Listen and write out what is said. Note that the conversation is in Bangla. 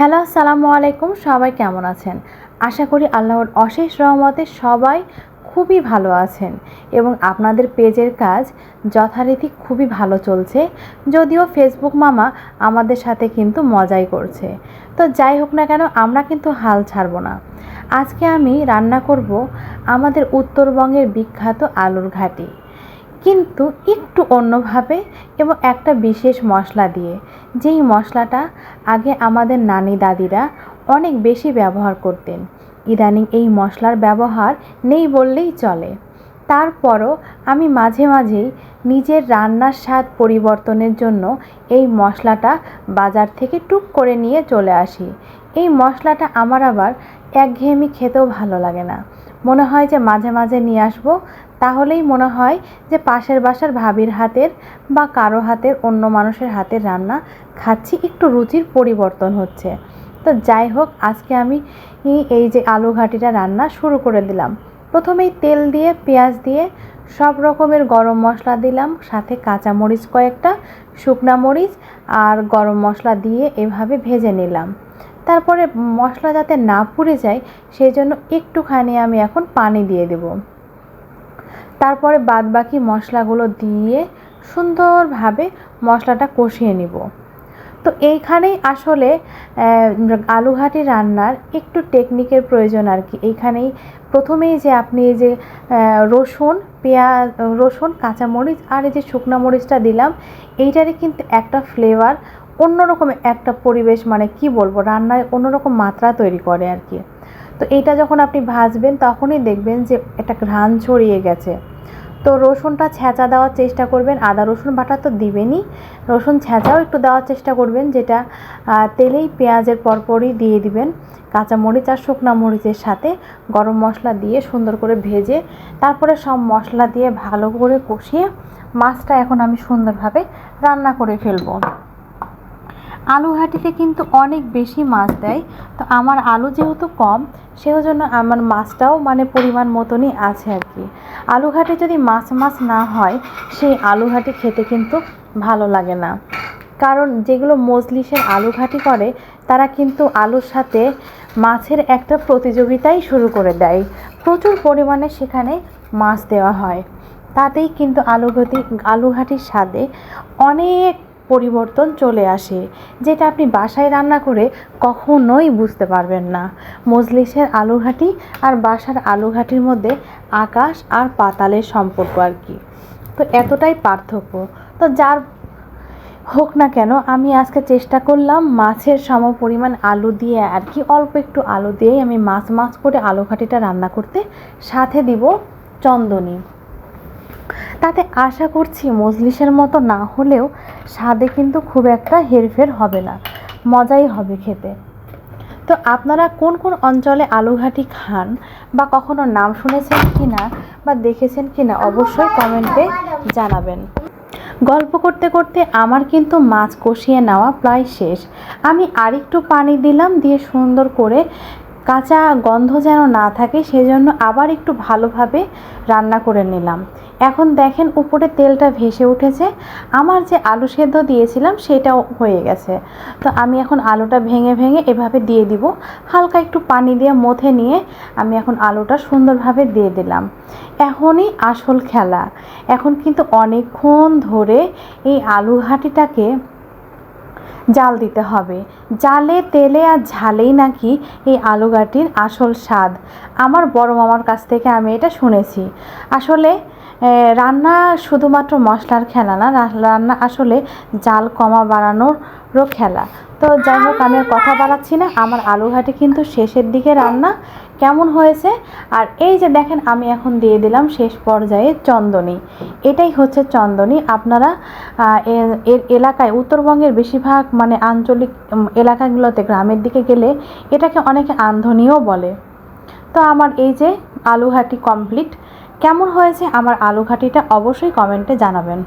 হ্যালো, আসসালামু আলাইকুম, সবাই কেমন আছেন? আশা করি আল্লাহর অশেষ রহমতে সবাই খুবই ভালো আছেন এবং আপনাদের পেজের কাজ যথারীতি খুবই ভালো চলছে। যদিও ফেসবুক মামা আমাদের সাথে কিন্তু মজাই করছে। তো যাই হোক না কেন, আমরা কিন্তু হাল ছাড়বো না। আজকে আমি রান্না করব আমাদের উত্তরবঙ্গের বিখ্যাত আলুর ঘাটি। কিন্তু একটু অন্যভাবে এবং একটা বিশেষ মশলা দিয়ে। যেই মশলাটা আগে আমাদের নানি দাদিরা অনেক বেশি ব্যবহার করতেন। ইদানিং এই মশলার ব্যবহার নেই বললেই চলে। তারপরও আমি মাঝে মাঝেই নিজের রান্নার স্বাদ পরিবর্তনের জন্য এই মশলাটা বাজার থেকে টুক করে নিয়ে চলে আসি। এই মশলাটা আমার আবার একঘেয়েমি খেতেও ভালো লাগে না। মনে হয় যে মাঝে মাঝে নিয়ে আসব তাহলেই মনে হয় যে পাশের বাসার ভাবির হাতের বা কারও হাতের অন্য মানুষের হাতের রান্না খাচ্ছি, একটু রুচির পরিবর্তন হচ্ছে। তো যাই হোক, আজকে আমি এই যে আলু ঘাটিটা রান্না শুরু করে দিলাম। প্রথমেই তেল দিয়ে, পেঁয়াজ দিয়ে সব রকমের গরম মশলা দিলাম, সাথে কাঁচা মরিচ কয়েকটা, শুকনা মরিচ আর গরম মশলা দিয়ে এভাবে ভেজে নিলাম। তারপরে মশলা যাতে না পুড়ে যায় সেই জন্য একটুখানি আমি এখন পানি দিয়ে দেব। তারপরে বাদ বাকি মশলাগুলো দিয়ে সুন্দরভাবে মশলাটা কষিয়ে নিব। তো এইখানেই আসলে আলুঘাটি রান্নার একটু টেকনিকের প্রয়োজন আর কি। এইখানেই প্রথমেই যে আপনি এই যে রসুন, পেঁয়াজ, রসুন, কাঁচামরিচ আর এই যে শুকনো মরিচটা দিলাম, এইটারই কিন্তু একটা ফ্লেভার অন্যরকম একটা পরিবেশ মানে কি বলব, রান্নায় অন্যরকম মাত্রা তৈরি করে আর কি। তো এইটা যখন আপনি ভাজবেন তখনই দেখবেন যে একটা ঘ্রাণ ছড়িয়ে গেছে। তো রসুনটা ছেঁচা দেওয়ার চেষ্টা করবেন। আদা রসুন বাটা তো দিবেনই। রসুন ছেঁচাও একটু দেওয়ার চেষ্টা করবেন, যেটা তেলেই পেঁয়াজের পরপরই দিয়ে দিবেন। কাঁচামরিচ আর শুকনা মরিচের সাথে গরম মশলা দিয়ে সুন্দর করে ভেজে, তারপরে সব মশলা দিয়ে ভালো করে কষিয়ে মাছটা এখন আমি সুন্দরভাবে রান্না করে ফেলব। আলু ঘাটিতে কিন্তু অনেক বেশি মাছ দেয়। তো আমার আলু যেহেতু কম সেও জন্য আমার মাছটাও মানে পরিমাণ মতনই আছে আর কি। আলু ঘাটে যদি মাছ মাছ না হয়, সেই আলু ঘাটি খেতে কিন্তু ভালো লাগে না। কারণ যেগুলো মজলিসের আলু ঘাটি করে, তারা কিন্তু আলুর সাথে মাছের একটা প্রতিযোগিতাই শুরু করে দেয়। প্রচুর পরিমাণে সেখানে মাছ দেওয়া হয়। তাতেই কিন্তু আলুঘাটি আলুঘাটির স্বাদে অনেক পরিবর্তন চলে আসে, যেটা আপনি বাসায় রান্না করে কখনোই বুঝতে পারবেন না। মজলিসের আলুঘাটি আর বাসার আলুঘাটির মধ্যে আকাশ আর পাতালের সম্পর্ক আর কি। তো এতটাই পার্থক্য। তো যার হোক না কেন, আমি আজকে চেষ্টা করলাম মাছের সম পরিমাণ আলু দিয়ে আর কি, অল্প একটু আলু দিয়েই আমি মাছ মাছ করে আলু ঘাটিটা রান্না করতে। সাথে দিব চন্দনী। তাতে আশা করছি মজলিসের মতো না হলেও স্বাদে কিন্তু খুব একটা হেরফের হবে না। মজাই হবে খেতে। তো আপনারা কোন কোন অঞ্চলে আলুঘাটি খান বা কখনো নাম শুনেছেন কি না বা দেখেছেন কি না অবশ্যই কমেন্টে জানাবেন। গল্প করতে করতে আমার কিন্তু মাছ কষিয়ে নেওয়া প্রায় শেষ। আমি আরেকটু পানি দিলাম, দিয়ে সুন্দর করে কাঁচা গন্ধ যেন না থাকে, সেজন্য আবার একটু ভালোভাবে রান্না করে নিলাম। এখন দেখেন উপরে তেলটা ভেসে উঠেছে। আমার যে আলু সেদ্ধ দিয়েছিলাম, সেটাও হয়ে গেছে। তো আমি এখন আলুটা ভেঙে ভেঙে এভাবে দিয়ে দিব। হালকা একটু পানি দিয়ে মথে নিয়ে আমি এখন আলুটা সুন্দরভাবে দিয়ে দিলাম। এখনই আসল খেলা। এখন কিন্তু অনেকক্ষণ ধরে এই আলু ঘাটিটাকে জাল দিতে হবে। জালে, তেলে আর ঝালেই নাকি এই আলু গাটির আসল স্বাদ। আমার বড় মামার কাছ থেকে আমি এটা শুনেছি। আসলে রান্না শুধুমাত্র মশলার খেলা না রান্না আসলে জাল কমা বাড়ানোরও খেলা। তো যাই হোক, আমি কথা বাড়াচ্ছি না। আমার আলু ঘাটি কিন্তু শেষের দিকে রান্না। কেমন হয়েছে? আর এই যে দেখেন, আমি এখন দিয়ে দিলাম শেষ পর্যায়ে চন্দনী। এটাই হচ্ছে চন্দনী। আপনারা এর এলাকায় উত্তরবঙ্গের বেশিরভাগ মানে আঞ্চলিক এলাকাগুলোতে গ্রামের দিকে গেলে এটাকে অনেকে আন্ধনীয় বলে। তো আমার এই যে আলুঘাটি কমপ্লিট কেমন হয়েছে আমার আলুঘাটিটা অবশ্যই কমেন্টে জানাবেন।